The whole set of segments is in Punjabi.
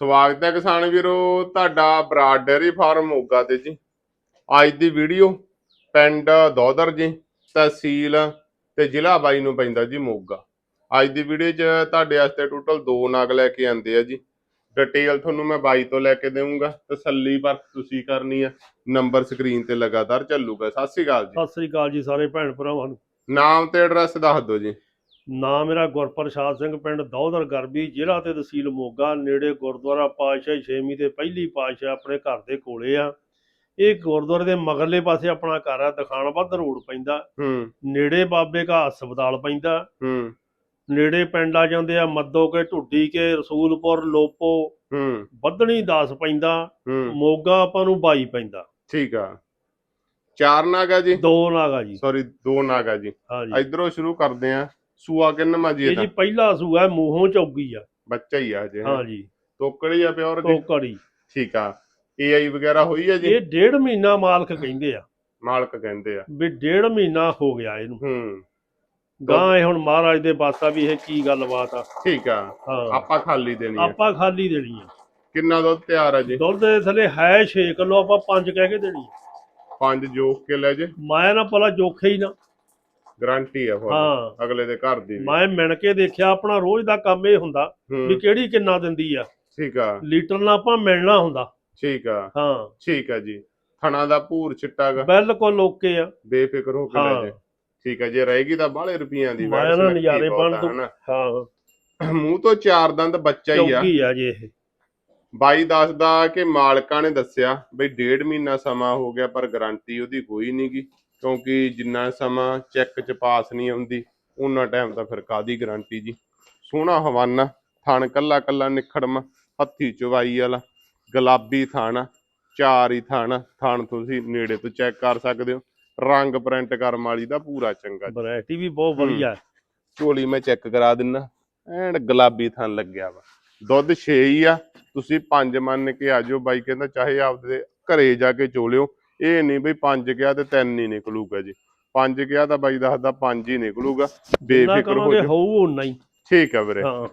ਸਵਾਗਤ ਹੈ ਕਿਸਾਨ ਵੀਰੋ ਤੁਹਾਡਾ ਬਰਾਡ ਡੇਅਰੀ ਫਾਰਮ ਮੋਗਾ ਤੇ ਜੀ। ਅੱਜ ਦੀ ਵੀਡੀਓ ਪਿੰਡ ਦੌਦਰ ਜੀ ਤਹਿਸੀਲ ਤੇ ਜ਼ਿਲ੍ਹਾ ਬਾਈ ਨੂੰ ਪੈਂਦਾ ਜੀ ਮੋਗਾ। ਅੱਜ ਦੀ ਵੀਡੀਓ 'ਚ ਤੁਹਾਡੇ ਵਾਸਤੇ ਟੋਟਲ ਦੋ ਨਗ ਲੈ ਕੇ ਆਂਦੇ ਆ ਜੀ। ਡਿਟੇਲ ਤੁਹਾਨੂੰ ਮੈਂ ਬਾਈ ਤੋਂ ਲੈ ਕੇ ਦੇਵਾਂਗਾ ਤਸੱਲੀ ਪਰ ਤੁਸੀਂ ਕਰਨੀ ਆ। ਨੰਬਰ ਸਕਰੀਨ ਤੇ ਲਗਾਤਾਰ ਚੱਲੂਗਾ। ਸਤਿ ਸ਼੍ਰੀ ਅਕਾਲ ਜੀ। ਸਤਿ ਸ੍ਰੀ ਅਕਾਲ ਜੀ ਸਾਰੇ ਭੈਣ ਭਰਾਵਾਂ ਨੂੰ। ਨਾਮ ਤੇ ਐਡਰੈਸ ਦੱਸ ਦਿਓ ਜੀ। ਨਾਮ ਮੇਰਾ ਗੁਰਪ੍ਰਸਾਦ ਸਿੰਘ ਪਿੰਡ ਦੌਦਰ ਗਰਬੀ ਜ਼ਿਲ੍ਹਾ ਤੇ ਤਹਿਸੀਲ ਮੋਗਾ ਨੇੜੇ ਗੁਰਦੁਆਰਾ ਪਾਤਸ਼ਾਹੀ ਛੇਵੀਂ ਤੇ ਪਹਿਲੀ ਪਾਤਸ਼ਾਹ ਆਪਣੇ ਘਰ ਦੇ ਕੋਲੇ ਆ। ਇਹ ਗੁਰਦੁਆਰੇ ਦੇ ਮਗਰਲੇ ਪਾਸੇ ਆਪਣਾ ਘਰ ਆ ਦਖਾਨਬੱਧ ਰੋਡ ਪੈਂਦਾ। ਹੂੰ। ਨੇੜੇ ਬਾਬੇ ਕਾ ਹਸਪਤਾਲ ਪੈਂਦਾ। ਹੂੰ। ਨੇੜੇ ਪਿੰਡ ਆ ਜਾਂਦੇ ਆ ਮੱਦੋ ਕੇ ਢੁੱਡੀ ਕੇ ਰਸੂਲਪੁਰ ਲੋਪੋ। ਹੂੰ। ਬੱਧਣੀ 10 ਪੈਂਦਾ। ਹੂੰ। ਮੋਗਾ ਆਪਾਂ ਨੂੰ 22 ਪੈਂਦਾ। ਠੀਕ ਆ। ਚਾਰ ਨਾਗ ਜੀ? ਦੋ ਨਾਗਾ ਜੀ। ਸੌਰੀ ਦੋ ਨਾਗ ਆ ਜੀ। ਹਾਂ ਜੀ। ਇਧਰੋਂ ਸ਼ੁਰੂ ਕਰਦੇ ਆ। ਸੂਆ ਕਿੰਨਾ ਜੀ ਇਹ ਇਹਦਾ? ਜੀ ਪਹਿਲਾ ਸੂਆ ਮੂੰਹੋਂ ਚੌਗੀ ਆ। ਬੱਚਾ ਹੀ ਆ ਹਜੇ ਹਾਂ? ਜੀ ਤੋਕੜੀ ਆ ਪਿਓਰ ਦੀ ਟੋਕੜੀ ਠੀਕ ਆ। ਏਆਈ ਵਗੈਰਾ ਹੋਈ ਆ ਜੀ? ਇਹ ਡੇਢ ਮਹੀਨਾ ਮਾਲਕ ਕਹਿੰਦੇ ਆ। ਮਾਲਕ ਕਹਿੰਦੇ ਆ। ਵੀ ਡੇਢ ਮਹੀਨਾ ਹੋ ਗਿਆ ਇਹਨੂੰ। ਹੂੰ। ਗਾਂ ਇਹ ਹੁਣ ਮਹਾਰਾਜ ਦੇ ਬਾਤਾਂ ਵੀ ਇਹ ਕੀ ਗੱਲਬਾਤ ਆ। ਠੀਕ ਆ। ਹਾਂ। ਆਪਾਂ ਖਾਲੀ ਦੇਣੀ ਆ। ਆਪਾਂ ਖਾਲੀ ਦੇਣੀ ਆ। ਕਿੰਨਾ ਦੁੱਧ ਤਿਆਰ ਆ ਜੀ? ਦੁੱਧ ਦੇ ਥੱਲੇ ਹੈ 6 ਕਿਲੋ ਆਪਾਂ 5 ਕਹਿ ਕੇ ਦੇਣੀ ਆ। ਪੰਜ ਜੋਕ ਕੇ ਲੈ ਜੇ। ਮੈਂ ਨਾ ਭਲਾ ਜੋਖੇ ਹੀ ਨਾ। ਗਾਰੰਟੀ ਆ ਹੋਰ ਹਾਂ। ਅਗਲੇ ਦੇ ਘਰ ਦੀ ਵੀ। ਮੈਂ ਮਿਣ ਕੇ ਦੇਖਿਆ ਆਪਣਾ ਰੋਜ਼ ਦਾ ਕੰਮ ਇਹ ਹੁੰਦਾ ਵੀ ਹੂੰ ਕਿਹੜੀ ਕਿੰਨਾ ਦਿੰਦੀ ਆ। ਠੀਕ ਆ। ਲੀਟਰ ਨਾਲ ਆਪਾਂ ਮਿਲਣਾ ਹੁੰਦਾ। ਠੀਕ ਆ। ਹਾਂ। ਠੀਕ ਆ ਜੀ। ਥਣਾ ਦਾ ਭੂਰ ਚਿੱਟਾ ਗਾ। ਬਿਲਕੁਲ ਓਕੇ ਆ। ਬੇਫਿਕਰ ਹੋ ਕੇ ਲੈ ਹਾਂ। ਜੇ। ਠੀਕ ਆ ਜੇ ਰਹੇਗੀ ਤਾਂ ਬਾਹਲੇ ਰੁਪਈਆਂ ਦੀ ਮੈਂ ਵੈਸੇ ਨਾ ਨੱਕੀ ਨਜ਼ਾਰੇ ਬਹੁਤ ਬਣ ਦੂੰ। ਹਨਾ। ਹਾਂ। ਮੂੰਹ ਤੋਂ ਚਾਰ ਦੰਦ ਬੱਚਾ ਹੀ ਆ। ਚੌਗੀ ਆ ਜੀ ਇਹ। ਬਾਈ ਦੱਸਦਾ ਕਿ ਮਾਲਕਾਂ ਨੇ ਦੱਸਿਆ ਬਈ ਡੇਢ ਮਹੀਨਾ ਸਮਾਂ ਹੋ ਗਿਆ ਪਰ ਗਾਰੰਟੀ ਉਹਦੀ ਕੋਈ ਨਹੀਂਗੀ ਕਿਉਂਕਿ ਜਿੰਨਾ ਸਮਾਂ ਚੈੱਕ ਚ ਪਾਸ ਨਹੀਂ ਆਉਂਦੀ ਉਹਨਾਂ ਟਾਈਮ ਤਾਂ ਫਿਰ ਕਾਦੀ ਗਾਰੰਟੀ ਜੀ ਸੋਹਣਾ ਹਵਾਨਾ ਥਣ ਕੱਲਾ ਕੱਲਾ ਨਿਖੜਮ ਹੱਥੀ ਚਵਾਈ ਵਾਲਾ ਗੁਲਾਬੀ ਥਣ ਚਾਰ ਹੀ ਥਣ ਥਣ ਤੁਸੀਂ ਨੇੜੇ ਤੋਂ ਚੈੱਕ ਕਰ ਸਕਦੇ ਹੋ ਰੰਗ ਪ੍ਰਿੰਟ ਕਰਮ ਵਾਲੀ ਦਾ ਪੂਰਾ ਚੰਗਾ। ਵੈਰਾਈਟੀ ਵੀ ਬਹੁਤ ਵਧੀਆ। ਝੋਲੀ ਮੈਂ ਚੈੱਕ ਕਰਾ ਦਿੰਨਾ ਐਨ ਗੁਲਾਬੀ ਥਣ ਲੱਗਿਆ ਵਾ ਦੁੱਧ 6 ਹੀ ਆ ਤੁਸੀਂ 5 ਮੰਨ ਕੇ ਆਜੋ ਬਾਈ ਕਹਿੰਦਾ ਚਾਹੇ ਆਪਦੇ ਘਰੇ ਜਾ ਕੇ ਚੋਲਿਓ ਇਹ ਨਹੀਂ ਬਈ 5 ਗਿਆ ਤੇ 3 ਹੀ ਨਿਕਲੂਗਾ ਜੀ। 5 ਗਿਆ ਤਾਂ ਬਾਈ ਦੱਸਦਾ 5 ਹੀ ਨਿਕਲੂਗਾ। ਬੇਫਿਕਰ ਹੋ ਜਾਓ। ਹੋਊ ਉਨਾ ਹੀ। ਠੀਕ ਆ ਵੀਰੇ। ਹਾਂ।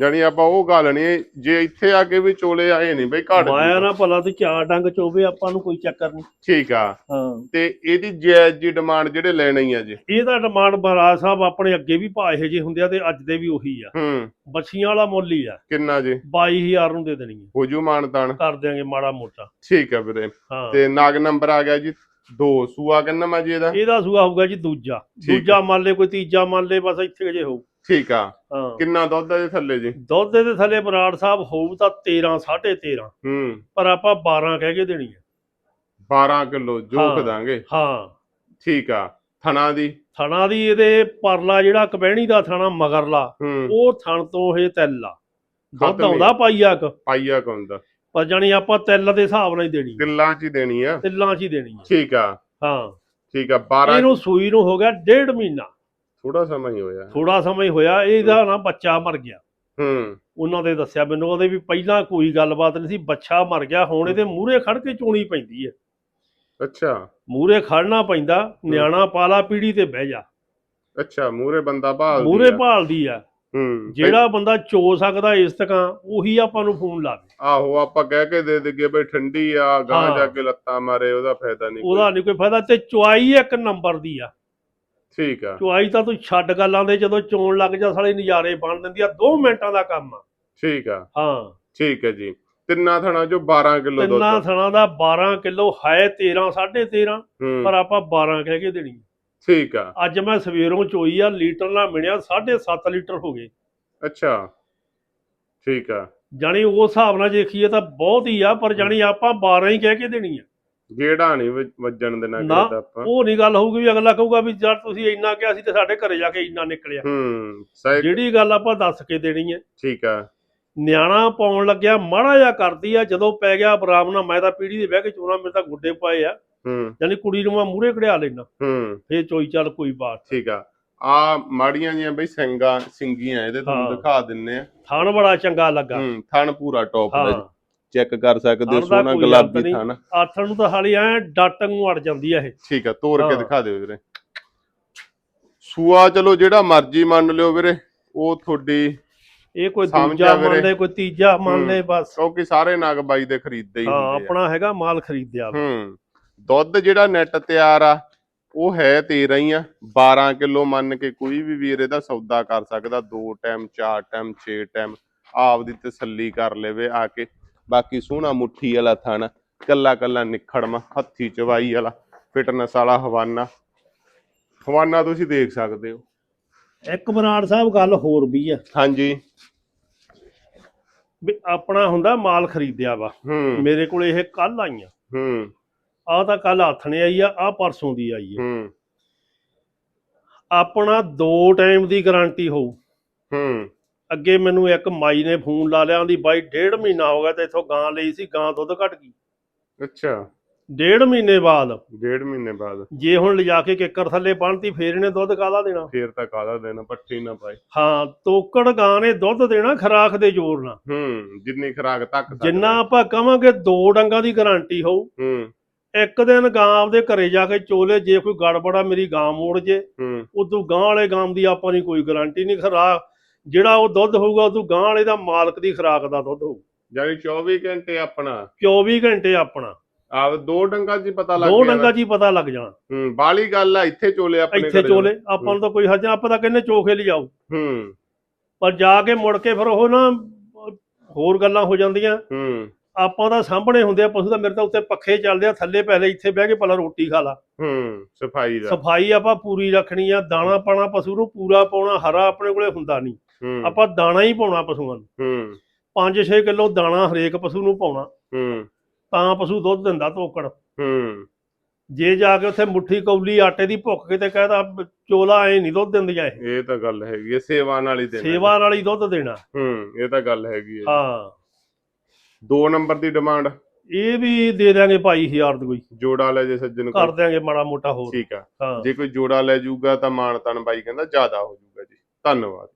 ਜਾਨੀ ਆਪਾਂ ਉਹ ਗੱਲ ਨਹੀਂ ਜੇ ਇੱਥੇ ਆ ਕੇ ਵੀ ਚੋਲੇ ਆਏ ਨਹੀਂ ਬਈ ਘਾਟ ਮਾਇਆ। ਨਾ ਭਲਾ ਤੇ ਚਾਰ ਡੰਗ ਚੋਵੇ ਆਪਾਂ ਨੂੰ ਕੋਈ ਚੱਕਰ ਨਹੀਂ ਠੀਕ ਆ। ਹਾਂ। ਤੇ ਇਹਦੀ ਜਾਇਜ਼ ਜੀ ਡਿਮਾਂਡ ਜਿਹੜੇ ਲੈਣੇ ਆ ਜੀ। ਇਹਦਾ ਡਿਮਾਂਡ ਮਹਾਰਾਜ ਸਾਹਿਬ ਆਪਣੇ ਅੱਗੇ ਵੀ ਭਾਅ ਇਹੋ ਜਿਹੇ ਹੁੰਦੇ ਆ ਤੇ ਅੱਜ ਦੇ ਵੀ ਉਹੀ ਆ। ਹੂੰ। ਬੱਚੀਆਂ ਵਾਲਾ ਮੁੱਲ ਹੀ ਆ। ਕਿੰਨਾ ਜੀ? 22000 ਨੂੰ ਦੇ ਦੇਣੀ ਹੋ ਜੂ ਮਾਨਤਾਨ। ਕਰ ਦਿਆਂਗੇ ਮਾੜਾ ਮੋਟਾ। ਠੀਕ ਆ ਵੀਰੇ। ਤੇ ਨਾਗ ਨੰਬਰ ਆ ਗਿਆ ਜੀ। ਦੋ ਸੂਆ ਕਿੰਨਾ ਮਾ ਜੀ ਇਹਦਾ? ਇਹਦਾ ਸੂਆ ਹੋਊਗਾ ਜੀ ਦੂਜਾ। ਦੂਜਾ ਮੰਨ ਲੈ ਕੋਈ ਤੀਜਾ ਮੰਨ ਲੈ ਬਸ ਇੱਥੇ ਜੇ ਹੋਊ। ਠੀਕ ਆ। ਹਾਂ। ਕਿੰਨਾ ਦੁੱਧ ਹੈ ਜੀ ਥੱਲੇ ਜੀ? ਦੁੱਧ ਦੇ ਥੱਲੇ ਬਰਾੜ ਸਾਹਿਬ ਹੋਊ ਤਾਂ 13 13.5 ਹੂੰ। ਪਰ ਆਪਾਂ 12 ਕਹਿ ਕੇ ਦੇਣੀ ਆ। 12 ਕਿਲੋ ਜੋਖ ਹਾਂ। ਦਾਂਗੇ। ਹਾਂ। ਠੀਕ ਆ। ਥਣਾ ਦੀ? ਥਣਾ ਦੀ ਇਹਦੇ ਪਰਲਾ ਜਿਹੜਾ ਕਬਹਿਣੀ ਦਾ ਥਣਾ ਮਗਰਲਾ ਹੂੰ। ਉਹ ਥਣ ਤੋਂ ਇਹ ਤਿੱਲ ਆ। ਦੁੱਧ ਹੀ। ਆਉਂਦਾ ਪਾਈਆ ਕ ਪਾਈਆ ਕੌਂਦਾ ਪਰ ਜਾਣੀ ਆਪਾਂ ਤਿੱਲ ਦੇ ਹਿਸਾਬ ਨਾਲ ਹੀ ਦੇਣੀ। ਕਿੱਲਾਂ ਚ ਹੀ ਦੇਣੀ ਆ। ਤਿੱਲਾਂ 'ਚ ਹੀ ਦੇਣੀ ਆ। ਠੀਕ ਆ। ਹਾਂ। ਠੀਕ ਆ 12 ਇਹਨੂੰ ਸੂਈ ਨੂੰ ਹੋ ਗਿਆ ਡੇਢ ਮਹੀਨਾ। ਥੋੜਾ ਸਮਾਂ ਹੀ ਹੋਇਆ। ਥੋੜਾ ਸਮਾਂ ਹੀ ਹੋਇਆ ਇਹਦਾ ਨਾ ਬੱਚਾ ਮਰ ਗਿਆ। ਹੂੰ। ਉਹਨਾਂ ਦੇ ਦੱਸਿਆ ਮੈਨੂੰ ਉਹਦੇ ਵੀ ਪਹਿਲਾਂ ਕੋਈ ਗੱਲਬਾਤ ਨਹੀਂ ਸੀ ਬੱਚਾ ਮਰ ਗਿਆ ਹੁਣ ਇਹਦੇ ਮੂਹਰੇ ਖੜ ਕੇ ਚੋਣੀ ਪੈਂਦੀ ਹੈ। ਅੱਛਾ। ਮੂਹਰੇ ਖੜਨਾ ਪੈਂਦਾ ਨਿਆਣਾ ਪਾਲਾ ਪੀੜੀ ਤੇ ਬਹਿ ਜਾ। ਅੱਛਾ ਮੂਰੇ ਬੰਦਾ ਭਾਲ ਮੂਹਰੇ ਭਾਲਦੀ ਆ। ਹੂੰ ਜਿਹੜਾ ਬੰਦਾ ਚੋ ਸਕਦਾ ਇਸ ਤਕਾਂ ਉਹੀ ਆਪਾਂ ਨੂੰ ਫੋਨ ਲਾਵੇ ਆਹੋ ਆਪਾਂ ਕਹਿ ਕੇ ਦੇ ਦੇਗੇ ਬਈ ਠੰਡੀ ਆ ਗਾਂ। ਜਾ ਕੇ ਲੱਤਾਂ ਮਾਰੇ ਉਹਦਾ ਫਾਇਦਾ ਨਹੀਂ। ਉਹਦਾ ਨਹੀਂ ਕੋਈ ਫਾਇਦਾ ਤੇ ਚੁਆਈ ਇੱਕ ਨੰਬਰ ਦੀ ਆ। ਠੀਕ ਆ। ਚੁਆਈ ਤਾਂ ਤੂੰ ਛੱਡ ਗੱਲਾਂ ਦੇ ਜਦੋਂ ਚੋਣ ਲੱਗ ਜਾ ਸਾਲੇ ਨਜ਼ਾਰੇ ਬਣ ਦਿੰਦੀ ਆ 2 ਮਿੰਟਾਂ ਦਾ ਕੰਮ ਆ। ਠੀਕ ਆ। ਹਾਂ। ਠੀਕ ਹੈ ਜੀ। ਤਿੰਨਾਂ ਥਣਾ ਚੋਂ 12 ਕਿਲੋ ਤਿੰਨਾਂ ਦੁੱਧ ਥਣਾ ਦਾ 12 ਕਿਲੋ ਹੈ 13 13.5 ਹੂੰ। ਪਰ ਆਪਾਂ 12 ਕਹਿ ਕੇ ਦੇਣੀ ਠੀਕ ਆ। ਅੱਜ ਮੈਂ ਸਵੇਰੋਂ ਚੋਈ ਆ ਲੀਟਰ ਨਾਲ ਮਿਲਿਆ 7.5 ਲੀਟਰ ਹੋ ਗਏ। ਅੱਛਾ। ਠੀਕ ਆ। ਜਾਣੀ ਉਸ ਹਿਸਾਬ ਨਾਲ ਦੇਖੀਏ ਤਾਂ ਬਹੁਤ ਹੀ ਆ ਪਰ ਜਾਣੀ ਆਪਾਂ 12 ਹੀ ਕਹਿ ਕੇ ਦੇਣੀ ਆ। ਗੇੜਾ ਨਹੀਂ ਵੱਜਣ ਦੇਣਾ ਨਾ, ਕਿਤੇ ਆਪਾਂ। ਉਹ ਨਹੀਂ ਗੱਲ ਹੋਊਗੀ ਵੀ ਅਗਲਾ ਕਹੂਗਾ ਵੀ ਜਦ ਤੁਸੀਂ ਇੰਨਾ ਕਿਹਾ ਸੀ ਤੇ ਸਾਡੇ ਘਰੇ ਜਾ ਕੇ ਇੰਨਾ ਨਿਕਲਿਆ। ਹੂੰ ਸਹੀ। ਜਿਹੜੀ ਗੱਲ ਆਪਾਂ ਦੱਸ ਕੇ ਦੇਣੀ ਹੈ। ਠੀਕ ਆ। ਨਿਆਣਾ ਪਾਉਣ ਲੱਗਿਆ ਮਾੜਾ ਜਿਹਾ ਕਰਦੀ ਆ ਜਦੋਂ ਪੈ ਗਿਆ ਆਰਾਮ ਨਾਲ ਮੈਂ ਤਾਂ ਪੀੜੀ ਦੇ ਬਹਿ ਕੇ ਚੋਣਾ ਮੇਰੇ ਤਾਂ ਗੁੱਡੇ ਪਾਏ ਆ। ਹੂੰ। ਯਾਨੀ ਕੁੜੀ ਨੂੰ ਮੈਂ ਮੂਹਰੇ ਕਢਿਆ ਲੈਣਾ ਹੂੰ। ਫੇਰ ਚੋਈ ਚੱਲ ਕੋਈ ਬਾਤ ਠੀਕ ਆ। ਆ ਮਾੜੀਆਂ ਜੀਆਂ ਬਈ ਸਿੰਘਾਂ ਸਿੰਗੀਆਂ ਇਹਦੇ ਤੁਹਾਨੂੰ। ਦਿਖਾ ਦਿੰਨੇ ਆ। ਥਣ ਬੜਾ ਚੰਗਾ ਲੱਗਾ। ਹੂੰ ਥਣ ਪੂਰਾ ਟੌਪ ਦਾ ਹਾਂ ਚੈੱਕ ਕਰ ਸਕਦੇ ਹੋ ਦਾ ਕੋਈ ਗੁਲਾਬੀ। ਥਣ ਆਥਣ ਨੂੰ ਤਾਂ ਹਾਲੀ ਐ ਡੱਟ ਨੂੰ ਅੜ ਜਾਂਦੀ ਆ ਇਹ ਠੀਕ ਆ ਤੋੜ ਕੇ। ਦਿਖਾ ਦਿਓ ਵੀਰੇ ਸੂਆ ਚਲੋ ਜਿਹੜਾ ਮਰਜ਼ੀ ਮੰਨ ਲਿਓ ਵੀਰੇ ਉਹ ਤੁਹਾਡੀ ਇਹ ਕੋਈ ਦੂਜਾ ਮੰਨ। ਲੈ ਕੋਈ ਤੀਜਾ ਮੰਨ। ਲੈ ਬਸ ਕਿਉਂਕਿ ਸਾਰੇ ਨਗ ਬਾਈ ਦੇ ਖਰੀਦਦੇ ਹੀ ਹਾਂ ਆਪਣਾ ਹੈਗਾ ਮਾਲ ਖਰੀਦਿਆ। ਹੂੰ ਦੁੱਧ ਜਿਹੜਾ ਨੈਟ ਤਿਆਰ ਆ ਉਹ ਹੈ 13 ਹੀ ਆ 12 ਕਿਲੋ ਮੰਨ ਕੇ ਕੋਈ ਵੀ ਵੀਰ ਇਹਦਾ ਸੌਦਾ ਕਰ ਸਕਦਾ ਦੋ ਟਾਈਮ ਚਾਰ ਟਾਈਮ 6 ਟਾਈਮ ਆਪਦੀ ਤਸੱਲੀ ਕਰ ਲਵੇ ਆ ਕੇ ਬਾਕੀ ਸੋਹਣਾ ਮੁੱਠੀ ਵਾਲਾ ਥਣ ਕੱਲਾ ਕੱਲਾ ਨਿਖੜਮਾ ਹੱਥੀ ਚਵਾਈ ਵਾਲਾ ਫਿਟਨੈਸ ਵਾਲਾ ਹਵਾਨਾ। ਹਵਾਨਾ ਤੁਸੀਂ ਦੇਖ ਸਕਦੇ ਹੋ। ਇੱਕ ਬਰਾੜ ਸਾਹਿਬ ਗੱਲ ਹੋਰ ਵੀ ਆ। ਹਾਂਜੀ। ਵੀ ਆਪਣਾ ਹੁੰਦਾ ਮਾਲ ਖਰੀਦਿਆ ਵਾ। ਮੇਰੇ ਕੋਲ ਇਹ ਕੱਲ ਆਈਆਂ। ਹੂੰ। ਆਹ ਤਾਂ ਕੱਲ ਆਥਣੇ ਆਈ ਆ ਆਹ ਪਰਸੋਂ ਦੀ ਆਈ ਆ। ਹੂੰ। ਆਪਣਾ ਦੋ ਟਾਈਮ ਦੀ ਗਾਰੰਟੀ ਹੋਊ। ਹੂੰ। ਅੱਗੇ ਮੈਨੂੰ ਇੱਕ ਮਾਈ ਨੇ ਫੋਨ ਲਾ ਲਿਆ ਉਹਦੀ ਬਾਈ ਡੇਢ ਮਹੀਨਾ ਹੋ ਗਿਆ ਤੇ ਇਥੋਂ ਗਾਂ ਲਈ ਸੀ ਗਾਂ ਦੁੱਧ ਘਟ ਗਈ। ਅੱਛਾ। ਡੇਢ ਮਹੀਨੇ ਬਾਅਦ। ਡੇਢ ਮਹੀਨੇ ਬਾਅਦ। ਜੇ ਹੁਣ ਲਿਜਾ ਕੇ ਕਿੱਕਰ ਥੱਲੇ ਬੰਨਤੀ ਫੇਰ ਇਹਨੇ ਦੁੱਧ ਕਾਹਦਾ ਦੇਣਾ? ਫੇਰ ਤਾਂ ਕਾਹਦਾ ਦੇਣਾ ਪੱਠੀ ਨਾ ਪਾਏ ਹਾਂ ਤੋਕੜ ਗਾਂ ਨੇ ਦੁੱਧ ਦੇਣਾ ਖਰਾਕ ਦੇ ਜ਼ੋਰ ਨਾਲ। ਹੂੰ ਜਿੰਨੀ ਖਰਾਕ ਤੱਕ। ਜਿੰਨਾ ਆਪਾਂ ਕਵਾਂਗੇ ਦੋ ਡੰਗਾਂ ਦੀ ਗਾਰੰਟੀ ਹੋਊ। ਹੂੰ। ਇੱਕ ਦਿਨ ਗਾਂ ਆਪਦੇ ਘਰੇ ਜਾ ਕੇ ਚੋਲੇ ਜੇ ਕੋਈ ਗੜਬੜਾ ਮੇਰੀ ਗਾਂ ਮੋੜ ਜੇ। ਹੂੰ। ਉਦੋਂ ਗਾਂ ਵਾਲੇ ਗਾਂ ਦੀ ਆਪਾਂ ਦੀ ਕੋਈ ਗਾਰੰਟੀ ਨਹੀਂ ਖਰਾਕ ਜਿਹੜਾ ਉਹ ਦੁੱਧ ਹੋਊਗਾ ਉਦੋਂ ਗਾਂ ਵਾਲੇ ਦਾ ਮਾਲਕ ਦੀ ਖਰਾਕ ਦਾ ਦੁੱਧ ਹੋਊ। ਯਾਨੀ 24 ਘੰਟੇ ਆਪਣਾ। 24 ਘੰਟੇ ਆਪਣਾ। ਆਪ ਦੋ ਡੰਗਾ ਹੀ ਪਤਾ ਲੱਗ ਦੋ ਡੰਗਾਂ ਹੀ ਪਤਾ ਲੱਗ ਜਾਣਾ। ਹੂੰ ਬਾਲੀ ਗੱਲ ਆ ਇੱਥੇ ਚੋਲੇ ਆਪਣੇ ਇੱਥੇ। ਚੋਲੇ ਆਪਾਂ ਨੂੰ ਤਾਂ ਕੋਈ ਹੱਜ ਆਪਾਂ ਤਾਂ ਕਹਿੰਦੇ ਚੋਖੇ ਲਿਜਾਓ ਹੂੰ। ਪਰ ਜਾ ਕੇ ਮੁੜ ਕੇ ਫਿਰ ਉਹ ਨਾ ਹੋਰ ਗੱਲਾਂ ਹੋ ਜਾਂਦੀਆਂ। ਹੂੰ। ਆਪਾਂ ਤਾਂ ਸਾਹਮਣੇ ਹੁੰਦੇ ਆ ਪਸ਼ੂ ਦਾ ਮੇਰੇ ਤਾਂ ਉੱਤੇ ਪੱਖੇ ਚੱਲਦੇ ਆ ਥੱਲੇ ਪਹਿਲੇ ਇੱਥੇ ਬਹਿ ਕੇ ਪਹਿਲਾਂ ਰੋਟੀ ਖਾ ਲਾ। ਹੂੰ ਸਫ਼ਾਈ ਦਾ। ਸਫ਼ਾਈ ਆਪਾਂ ਪੂਰੀ ਰੱਖਣੀ ਆ ਦਾਣਾ ਪਾਣਾ ਪਸ਼ੂ ਨੂੰ ਪੂਰਾ ਪਾਉਣਾ ਹਰਾ ਆਪਣੇ ਕੋਲੇ ਹੁੰਦਾ ਨਹੀਂ। ਹੂੰ। ਆਪਾਂ ਦਾਣਾ ਹੀ ਪਾਉਣਾ ਪਸ਼ੂਆਂ ਨੂੰ। ਹੂੰ। 5-6 ਕਿਲੋ ਦਾਣਾ ਹਰੇਕ ਪਸ਼ੂ ਨੂੰ ਪਾਉਣਾ। ਹੂੰ। ਤਾਂ ਪਸ਼ੂ ਦੁੱਧ ਦਿੰਦਾ ਤੋਕੜ ਹੂੰ। ਜੇ ਜਾ ਕੇ ਉੱਥੇ ਮੁੱਠੀ ਕੌਲੀ ਆਟੇ ਦੀ ਭੁੱਖ ਕੇ ਤੇ ਕਹਦਾ ਚੋਲਾ ਐ ਨਹੀਂ ਦੁੱਧ ਦਿੰਦੀਆਂ ਇਹ। ਇਹ ਤਾਂ ਗੱਲ ਹੈਗੀ ਹੈ ਸੇਵਾ ਨਾਲ ਹੀ ਦੇਣਾ। ਸੇਵਾ ਨਾਲ ਹੀ ਦੁੱਧ ਦੇਣਾ। ਹੂੰ ਇਹ ਤਾਂ ਗੱਲ ਹੈਗੀ ਹੈ ਹਾਂ। ਦੋ ਨੰਬਰ ਦੀ ਡਿਮਾਂਡ। ਇਹ ਵੀ ਦੇ ਦਿਆਂਗੇ ਭਾਈ ਹਜ਼ਾਰ ਦੀ ਕੋਈ। ਜੋੜਾ ਲੈ ਜੇ ਸੱਜਣ ਕਰ ਦਿਆਂਗੇ ਮਾੜਾ ਮੋਟਾ ਹੋਰ। ਠੀਕ ਆ। ਜੇ ਕੋਈ ਜੋੜਾ ਲੈ ਜਾਊਗਾ ਤਾਂ ਮਾਨ ਤਨ ਬਾਈ ਕਹਿੰਦਾ ਜ਼ਿਆਦਾ ਹੋ ਜਾਊਗਾ ਜੀ। ਧੰਨਵਾਦ।